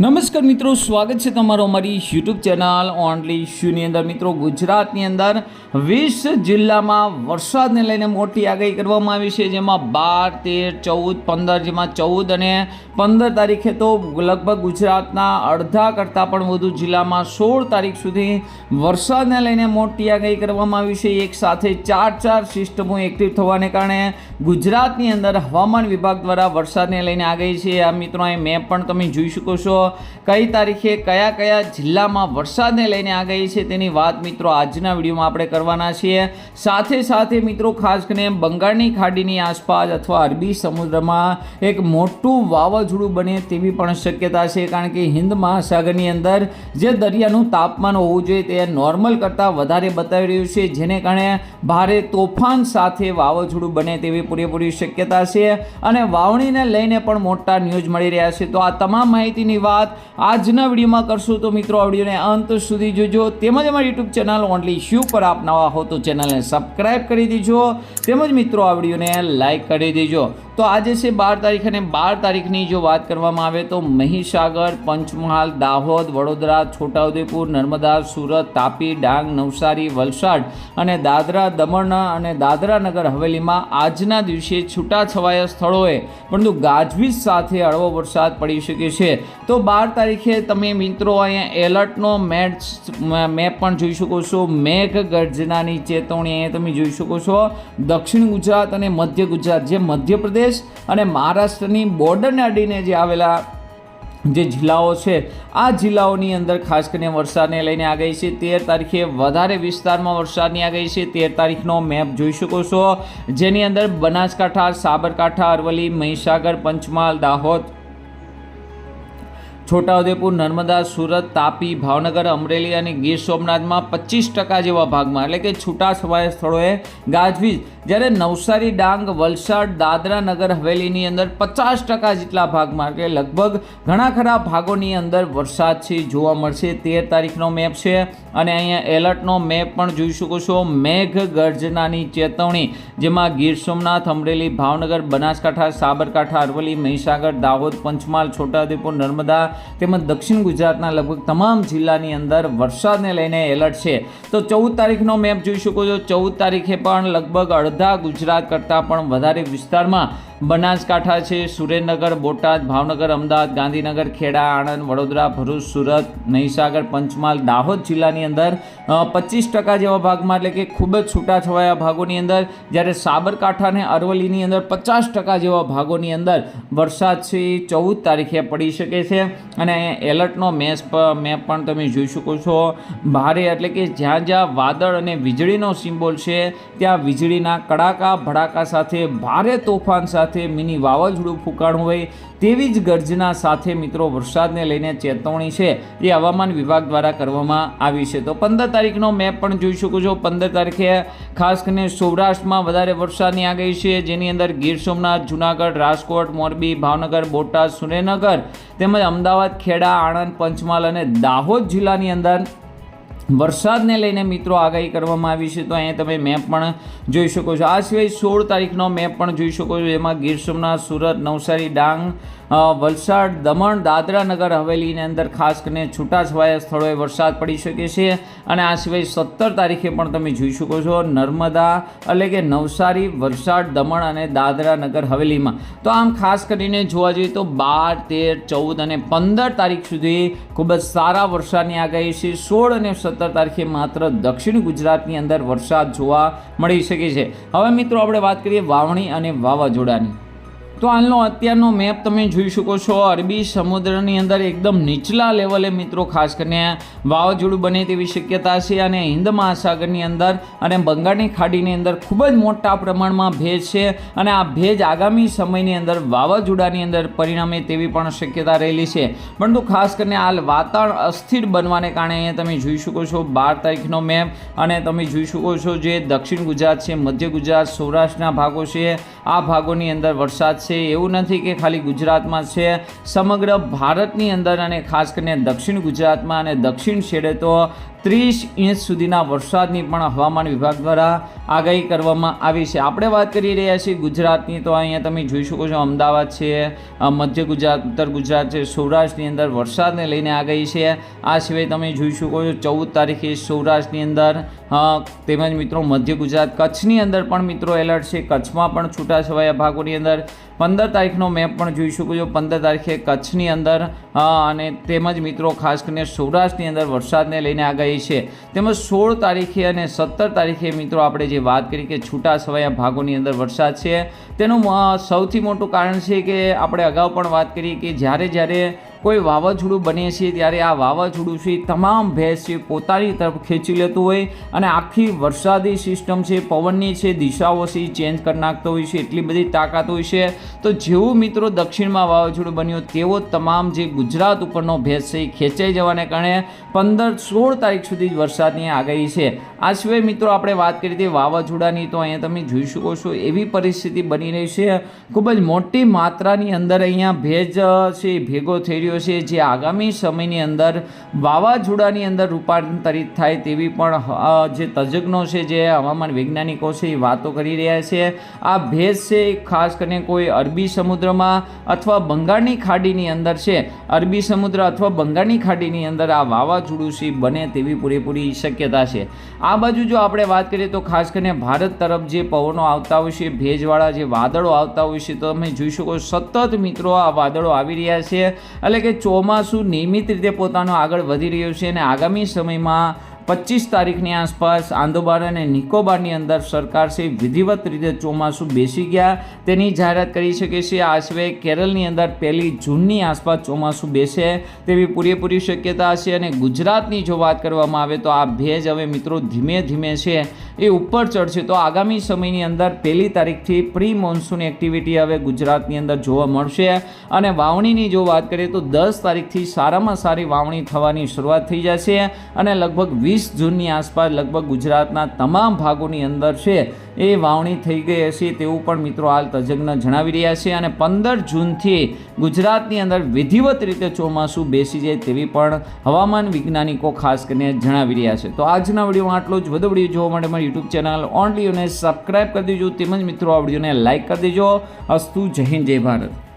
નમસ્કાર મિત્રો, સ્વાગત છે તમારો અમારી યુટ્યુબ ચેનલ ઓનલી શ્યુની અંદર. મિત્રો, ગુજરાતની અંદર વીસ જિલ્લામાં વરસાદને લઈને મોટી આગાહી કરવામાં આવી છે, જેમાં બાર, તેર, ચૌદ, પંદર, જેમાં ચૌદ અને પંદર તારીખે તો લગભગ ગુજરાતના અડધા કરતાં પણ વધુ જિલ્લામાં સોળ તારીખ સુધી વરસાદને લઈને મોટી આગાહી કરવામાં આવી છે. એક સાથે ચાર ચાર સિસ્ટમો એક્ટિવ થવાને કારણે ગુજરાતની અંદર હવામાન વિભાગ દ્વારા વરસાદને લઈને આગાહી છે. આ મિત્રો મેપ પણ તમે જોઈ શકો છો. કઈ તારીખે કયા કયા જિલ્લામાં વરસાદને લઈને આ ગઈ છે તેની વાત મિત્રો આજના વિડીયોમાં આપણે કરવાના છીએ. સાથે સાથે મિત્રો ખાસ કરીને બંગાળની ખાડીની આસપાસ અથવા અરબી સમુદ્રમાં એક મોટું વાવાઝોડું બને તેવી પણ શક્યતા છે, કારણ કે હિન્દ મહાસાગરની અંદર જે દરિયાનું તાપમાન હોવું જોઈએ તે નોર્મલ કરતાં વધારે બતાવી રહ્યું છે, જેને કારણે ભારે તોફાન સાથે વાવાઝોડું બને તેવી પૂરેપૂરી શક્યતા છે. અને વાવણીને લઈને પણ મોટા ન્યૂઝ મળી રહ્યા છે. તો આ તમામ માહિતીની વાત આજના વિડીયોમાં કરશું. તો મિત્રો, આ વિડીયોને અંત સુધી જોજો. તેમજ અમારી યુટ્યુબ ચેનલ ઓનલી શ્યુ પર આપ નવા હો તો ચેનલને સબસ્ક્રાઈબ કરી દેજો. તેમજ મિત્રો, આ વિડીયોને લાઇક કરી દેજો. તો આજે છે બાર તારીખ અને બાર તારીખની જો વાત કરવામાં આવે તો મહીસાગર, પંચમહાલ, દાહોદ, વડોદરા, છોટાઉદેપુર, નર્મદા, સુરત, તાપી, ડાંગ, નવસારી, વલસાડ અને દાદરા, દમણ અને દાદરા નગર હવેલીમાં આજના દિવસે છૂટાછવાયા સ્થળોએ, પરંતુ ગાજવીજ સાથે હળવો વરસાદ પડી શકે છે. તો બાર તારીખે તમે મિત્રો અહીંયા એલર્ટનો મેચ, મેપ પણ જોઈ શકો છો. મેઘ ગર્જનાની ચેતવણી અહીંયા તમે જોઈ શકો છો. દક્ષિણ ગુજરાત અને મધ્ય ગુજરાત જે મધ્યપ્રદેશ અને મહારાષ્ટ્રની બોર્ડરને અડીને જે આવેલા જે જિલ્લાઓ છે, આ જિલ્લાઓની અંદર ખાસ કરીને વરસાદને લઈને આગાહી છે. તેર તારીખે વધારે વિસ્તારમાં વરસાદની આગાહી છે. તેર તારીખનો મેપ જોઈ શકો છો. જેની અંદર બનાસકાંઠા, સાબરકાંઠા, અરવલ્લી, મહીસાગર, પંચમહાલ, દાહોદ છોટાઉદેપુર, નર્મદા, સુરત, તાપી, ભાવનગર, અમરેલી અને ગીર સોમનાથમાં પચીસ ટકા જેવા ભાગમાં, એટલે કે છૂટા છવાયા સ્થળોએ ગાજવીજ. જ્યારે નવસારી, ડાંગ, વલસાડ, દાદરા નગર હવેલીની અંદર પચાસ ટકા જેટલા ભાગમાં, એટલે લગભગ ઘણા ખરા ભાગોની અંદર વરસાદ છે, જોવા મળશે. તેર તારીખનો મેપ છે અને અહીંયા એલર્ટનો મેપ પણ જોઈ શકો છો. મેઘ ગર્જનાની ચેતવણી, જેમાં ગીર સોમનાથ, અમરેલી, ભાવનગર, બનાસકાંઠા, સાબરકાંઠા, અરવલ્લી, મહીસાગર, દાહોદ, પંચમહાલ, છોટાઉદેપુર, નર્મદા તેમજ દક્ષિણ ગુજરાતના લગભગ તમામ જિલ્લાની અંદર વરસાદને લઈને એલર્ટ છે. તો ચૌદ તારીખનો મેપ જોઈ શકો છો. ચૌદ તારીખે પણ લગભગ અડધા ગુજરાત કરતાં પણ વધારે વિસ્તારમાં બનાસકાંઠા છે, સુરેન્દ્રનગર, બોટાદ, ભાવનગર, અમદાવાદ, ગાંધીનગર, ખેડા, આણંદ, વડોદરા, ભરૂચ, સુરત, મહીસાગર, પંચમહાલ, દાહોદ જિલ્લાની અંદર પચીસ ટકા જેવા ભાગમાં એટલે કે ખૂબ જ છૂટાછવાયા ભાગોની અંદર, જ્યારે સાબરકાંઠા અને અરવલ્લીની અંદર પચાસ ટકા જેવા ભાગોની અંદર વરસાદ છે એ ચૌદ તારીખે પડી શકે છે. અને એલર્ટનો મેસ મેપ પણ તમે જોઈ શકો છો. ભારે એટલે કે જ્યાં જ્યાં વાદળ અને વીજળીનો સિમ્બોલ છે, ત્યાં વીજળીના કડાકા ભડાકા સાથે ભારે તોફાન સાથે મિની વાવાઝોડું ફૂંકાણું હોય તેવી જ ગર્જના સાથે મિત્રો વરસાદને લઈને ચેતવણી છે એ હવામાન વિભાગ દ્વારા કરવામાં આવી છે. તો પંદર તારીખનો મેપ પણ જોઈ શકો છો. પંદર તારીખે ખાસ કરીને સૌરાષ્ટ્રમાં વધારે વરસાદની આગાહી છે. જેની અંદર ગીર સોમનાથ, જુનાગઢ, રાજકોટ, મોરબી, ભાવનગર, બોટાદ, સુરેન્દ્રનગર તેમજ અમદાવાદ, ખેડા, આણંદ, પંચમહાલ અને દાહોદ જિલ્લાની અંદર વરસાદને લઈને મિત્રો આગાહી કરવામાં આવી છે, તો અહીંયા તમે મેપ પણ જોઈ શકો છો. આ સિવાય સોળ તારીખનો મેપ પણ જોઈ શકો છો એમાં ગીર સોમનાથ, સુરત, નવસારી, ડાંગ વલસાડ, દમણ, દાદરા નગર હવેલીની અંદર ખાસ કરીને છૂટાછવાયા સ્થળોએ વરસાદ પડી શકે છે અને આ સિવાય સત્તર તારીખે પણ તમે જોઈ શકો છો નર્મદા એટલે કે નવસારી, વલસાડ, દમણ અને દાદરા નગર હવેલીમાં. તો આમ ખાસ કરીને જોવા જઈએ તો બાર, તેર, ચૌદ અને પંદર તારીખ સુધી ખૂબ જ સારા વરસાદની આગાહી છે. સોળ અને સત્તર તારીખે માત્ર દક્ષિણ ગુજરાતની અંદર વરસાદ જોવા મળી શકે છે. હવે મિત્રો આપણે વાત કરીએ વાવણી અને વાવાઝોડાની. તો હાલનો અત્યારનો મેપ તમે જોઈ શકો છો. અરબી સમુદ્રની અંદર એકદમ નીચલા લેવલે મિત્રો ખાસ કરીને વાવાઝોડું બને તેવી શક્યતા છે અને હિન્દ મહાસાગરની અંદર અને બંગાળની ખાડીની અંદર ખૂબ જ મોટા પ્રમાણમાં ભેજ છે અને આ ભેજ આગામી સમયની અંદર વાવાઝોડાની અંદર પરિણમે તેવી પણ શક્યતા રહેલી છે. પરંતુ ખાસ કરીને હાલ વાતાવરણ અસ્થિર બનવાને કારણે તમે જોઈ શકો છો બાર તારીખનો મેપ અને તમે જોઈ શકો છો જે દક્ષિણ ગુજરાત છે, મધ્ય ગુજરાત, સૌરાષ્ટ્રના ભાગો છે. આ ભાગોની અંદર વરસાદ છે. એવું નથી કે ખાલી ગુજરાતમાં છે. સમગ્ર ભારતની અંદર અને ખાસ કરીને દક્ષિણ ગુજરાતમાં અને દક્ષિણ છેડે તો ત્રીસ ઇંચ સુધીના વરસાદની પણ હવામાન વિભાગ દ્વારા આગાહી કરવામાં આવી છે. આપણે વાત કરી રહ્યા છીએ ગુજરાતની, તો અહીંયા તમે જોઈ શકો છો અમદાવાદ છે મધ્ય ગુજરાત, ઉત્તર ગુજરાત છે, સૌરાષ્ટ્રની અંદર વરસાદને લઈને આગાહી છે. આ સિવાય તમે જોઈ શકો છો ચૌદ તારીખે સૌરાષ્ટ્રની અંદર તેમજ મિત્રો મધ્ય ગુજરાત કચ્છની અંદર પણ મિત્રો એલર્ટ છે. કચ્છમાં પણ છૂટાછવાયા ભાગોની અંદર પંદર તારીખનો મેપ પણ જોઈ શકો છો. પંદર તારીખે કચ્છની અંદર અને તેમજ મિત્રો ખાસ કરીને સૌરાષ્ટ્રની અંદર વરસાદને લઈને આગાહી છે. તેમજ સોળ તારીખે અને સત્તર તારીખે મિત્રો આપણે જે વાત કરી કે છૂટા છવાયા ભાગોની અંદર વરસાદ છે. તેનું સૌથી મોટું કારણ છે કે આપણે અગાઉ પણ વાત કરી કે જ્યારે જ્યારે કોઈ વાવાઝોડું બને છે ત્યારે આ વાવાઝોડું છે તમામ ભેંસ છે, પોતાની તરફ ખેંચી લેતું હોય અને આખી વરસાદી સિસ્ટમ છે, પવનની છે, દિશાઓ છે ચેન્જ કરી નાખતો હોય છે, એટલી બધી તાકાત હોય છે. તો જેવું મિત્રો દક્ષિણમાં વાવાઝોડું બન્યું, તેવો તમામ જે ગુજરાત ઉપરનો ભેંસ છે એ ખેંચાઈ જવાને કારણે પંદર સોળ તારીખ સુધી જ વરસાદની આગાહી છે. આ સિવાય મિત્રો આપણે વાત કરી હતી વાવાઝોડાની, તો અહીંયા તમે જોઈ શકો છો એવી પરિસ્થિતિ બની રહી છે. ખૂબ જ મોટી માત્રાની અંદર અહીંયા ભેજ છે ભેગો થઈ રહ્યો છે, જે આગામી સમયની અંદર વાવાઝોડાની અંદર રૂપાંતરિત થાય તેવી પણ જે તજજ્ઞો છે, જે હવામાન વૈજ્ઞાનિકો છે, એ વાતો કરી રહ્યા છે. આ ભેજ છે, ખાસ કરીને કોઈ અરબી સમુદ્રમાં અથવા બંગાળની ખાડીની અંદર છે. અરબી સમુદ્ર અથવા બંગાળની ખાડીની અંદર આ વાવાઝોડું છે, બને તેવી પૂરેપૂરી શક્યતા છે. આ બાજુ જો આપણે વાત કરીએ તો ખાસ કરીને ભારત તરફ જે પવનો આવતા હોય છે, ભેજવાળા જે વાદળો આવતા હોય છે, તો તમે જોઈ શકો સતત મિત્રો આ વાદળો આવી રહ્યા છે. એટલે કે ચોમાસું નિયમિત રીતે પોતાનો આગળ વધી રહ્યું છે અને આગામી સમયમાં પચીસ તારીખની આસપાસ આંદોબાર અને નિકોબારની અંદર સરકાર છે વિધિવત રીતે ચોમાસું બેસી ગયા. તેની જાહેરાત કરી શકે છે આ સિવાય કેરળની અંદર પહેલી જૂનની આસપાસ ચોમાસું બેસે તેવી પૂરેપૂરી શક્યતા છે અને ગુજરાતની જો વાત કરવામાં આવે તો આ ભેજ હવે મિત્રો ધીમે ધીમે છે એ ઉપર ચડશે. તો આગામી સમયની અંદર પહેલી તારીખથી પ્રી મોન્સૂન એક્ટિવિટી હવે ગુજરાતની અંદર જોવા મળશે. અને વાવણીની જો વાત કરીએ તો દસ તારીખથી સારામાં સારી વાવણી થવાની શરૂઆત થઈ જશે અને લગભગ વીસ જૂનની આસપાસ લગભગ ગુજરાતના તમામ ભાગોની અંદર છે એ વાવણી થઈ ગઈ હશે તેવું પણ મિત્રો હાલ તજજ્ઞ જણાવી રહ્યા છે અને પંદર જૂનથી ગુજરાતની અંદર વિધિવત રીતે ચોમાસું બેસી જાય તેવી પણ હવામાન વૈજ્ઞાનિકો ખાસ કરીને જણાવી રહ્યા છે. તો આજના વિડીયોમાં આટલો જ. વધુ વીડિયો જોવા માટે મારી યુટ્યુબ ચેનલ ઓનલી અને સબસ્ક્રાઇબ કરી દેજો. તેમજ મિત્રો આ વિડીયોને લાઇક કરી દેજો. અસ્તુ જય હિન્દ, જય ભારત.